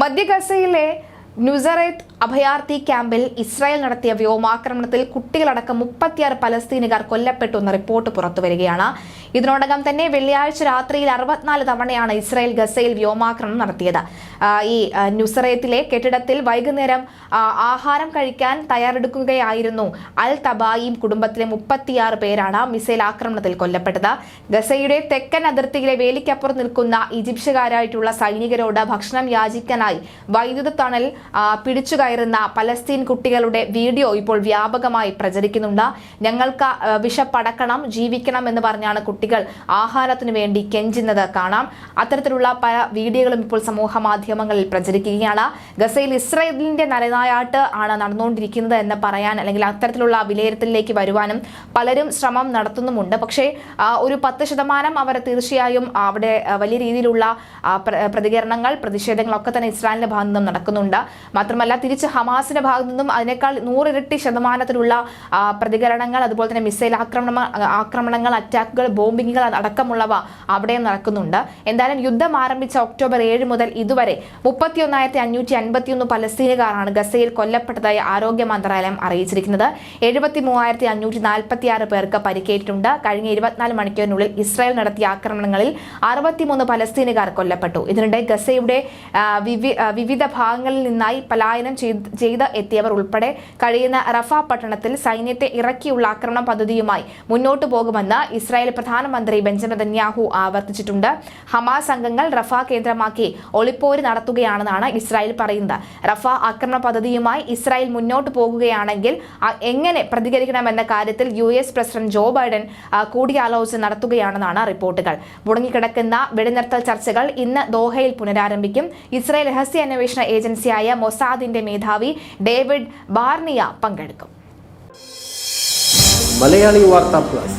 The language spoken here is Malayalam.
മധ്യ ഗസയിലെ നുസറേത്ത് അഭയാർത്ഥി ക്യാമ്പിൽ ഇസ്രായേൽ നടത്തിയ വ്യോമാക്രമണത്തിൽ കുട്ടികളടക്കം മുപ്പത്തിയാറ് പലസ്തീനുകാർ കൊല്ലപ്പെട്ടു എന്ന റിപ്പോർട്ട് പുറത്തുവരികയാണ്. ഇതിനോടകം തന്നെ വെള്ളിയാഴ്ച രാത്രിയിൽ അറുപത്തിനാല് തവണയാണ് ഇസ്രായേൽ ഗസയിൽ വ്യോമാക്രമണം നടത്തിയത്. ഈ ന്യൂസറയത്തിലെ കെട്ടിടത്തിൽ വൈകുന്നേരം ആഹാരം കഴിക്കാൻ തയ്യാറെടുക്കുകയായിരുന്നു അൽ തബായിം കുടുംബത്തിലെ മുപ്പത്തിയാറ് പേരാണ് മിസൈൽ ആക്രമണത്തിൽ കൊല്ലപ്പെട്ടത്. ഗസയുടെ തെക്കൻ അതിർത്തിയിലെ വേലിക്കപ്പുറം നിൽക്കുന്ന ഈജിപ്ഷ്യക്കാരായിട്ടുള്ള സൈനികരോട് ഭക്ഷണം യാചിക്കാനായി വൈദ്യുത തണൽ പിടിച്ചു കയറുന്ന പലസ്തീൻ കുട്ടികളുടെ വീഡിയോ ഇപ്പോൾ വ്യാപകമായി പ്രചരിക്കുന്നുണ്ട്. ഞങ്ങൾക്ക് വിഷപ്പടക്കണം ജീവിക്കണം എന്ന് പറഞ്ഞാണ് കുട്ടികൾ ആഹാരത്തിനു വേണ്ടി കെഞ്ചുന്നത് കാണാം. അത്തരത്തിലുള്ള പല വീഡിയോകളും ഇപ്പോൾ സമൂഹ മാധ്യമങ്ങളിൽ പ്രചരിക്കുകയാണ്. ഗസയിൽ ഇസ്രയേലിന്റെ നരനായാട്ട് ആണ് നടന്നുകൊണ്ടിരിക്കുന്നത് എന്ന് പറയാൻ അല്ലെങ്കിൽ അത്തരത്തിലുള്ള വിലയിരുത്തലിലേക്ക് വരുവാനും പലരും ശ്രമം നടത്തുന്നുമുണ്ട്. പക്ഷേ ഒരു പത്ത് ശതമാനം അവർ തീർച്ചയായും അവിടെ വലിയ രീതിയിലുള്ള പ്രതികരണങ്ങൾ പ്രതിഷേധങ്ങളൊക്കെ തന്നെ ഇസ്രായേലിന്റെ ഭാഗത്തു നിന്നും നടക്കുന്നുണ്ട്. മാത്രമല്ല തിരിച്ച് ഹമാസിന്റെ ഭാഗത്തു നിന്നും അതിനേക്കാൾ നൂറിരട്ടി ശതമാനത്തിലുള്ള പ്രതികരണങ്ങൾ അതുപോലെ തന്നെ മിസൈൽ ആക്രമണ ആക്രമണങ്ങൾ അറ്റാക്കുകൾ ബോംബിങ്ങുകൾ അടക്കമുള്ളവ അവിടെയും നടക്കുന്നുണ്ട്. എന്തായാലും യുദ്ധം ആരംഭിച്ച ഒക്ടോബർ ഏഴ് മുതൽ ഇതുവരെ മുപ്പത്തിയൊന്നായിരത്തി അഞ്ഞൂറ്റി അൻപത്തിയൊന്ന് പലസ്തീനുകാരാണ് ഗസയിൽ കൊല്ലപ്പെട്ടതായി ആരോഗ്യ മന്ത്രാലയം അറിയിച്ചിരിക്കുന്നത്. എഴുപത്തി മൂവായിരത്തി അഞ്ഞൂറ്റി നാൽപ്പത്തി ആറ് പേർക്ക് പരിക്കേറ്റിട്ടുണ്ട്. കഴിഞ്ഞ ഇരുപത്തിനാല് മണിക്കൂറിനുള്ളിൽ ഇസ്രായേൽ നടത്തിയ ആക്രമണങ്ങളിൽ അറുപത്തിമൂന്ന് പലസ്തീനുകാർ കൊല്ലപ്പെട്ടു. ഇതിനിടെ ഗസയുടെ വിവിധ ഭാഗങ്ങളിൽ നിന്നായി പലായനം ചെയ്ത് എത്തിയവർ ഉൾപ്പെടെ കഴിയുന്ന റഫ പട്ടണത്തിൽ സൈന്യത്തെ ഇറക്കിയുള്ള ആക്രമണ പദ്ധതിയുമായി മുന്നോട്ടു പോകുമെന്ന് ഇസ്രായേൽ പ്രധാനമന്ത്രി ബെഞ്ചമിൻ നെതന്യാഹു ആവർത്തിച്ചിട്ടുണ്ട്. ഹമാസ് അംഗങ്ങൾ റഫ കേന്ദ്രമാക്കി ഒളിപ്പോര് നടത്തുകയാണെന്നാണ് ഇസ്രായേൽ പറയുന്നത്. റഫ ആക്രമണ പദ്ധതിയുമായി ഇസ്രായേൽ മുന്നോട്ട് പോകുകയാണെങ്കിൽ എങ്ങനെ പ്രതികരിക്കണമെന്ന കാര്യത്തിൽ U S president Joe Biden കൂടിയാലോചന നടത്തുകയാണെന്നാണ് റിപ്പോർട്ടുകൾ. മുടങ്ങിക്കിടക്കുന്ന വെടിനിർത്തൽ ചർച്ചകൾ ഇന്ന് ദോഹയിൽ പുനരാരംഭിക്കും. ഇസ്രായേൽ രഹസ്യ അന്വേഷണ ഏജൻസിയായ മൊസാദിന്റെ മേധാവി ഡേവിഡ് ബാർണിയ പങ്കെടുക്കും. മലയാളി വാർത്താ plus.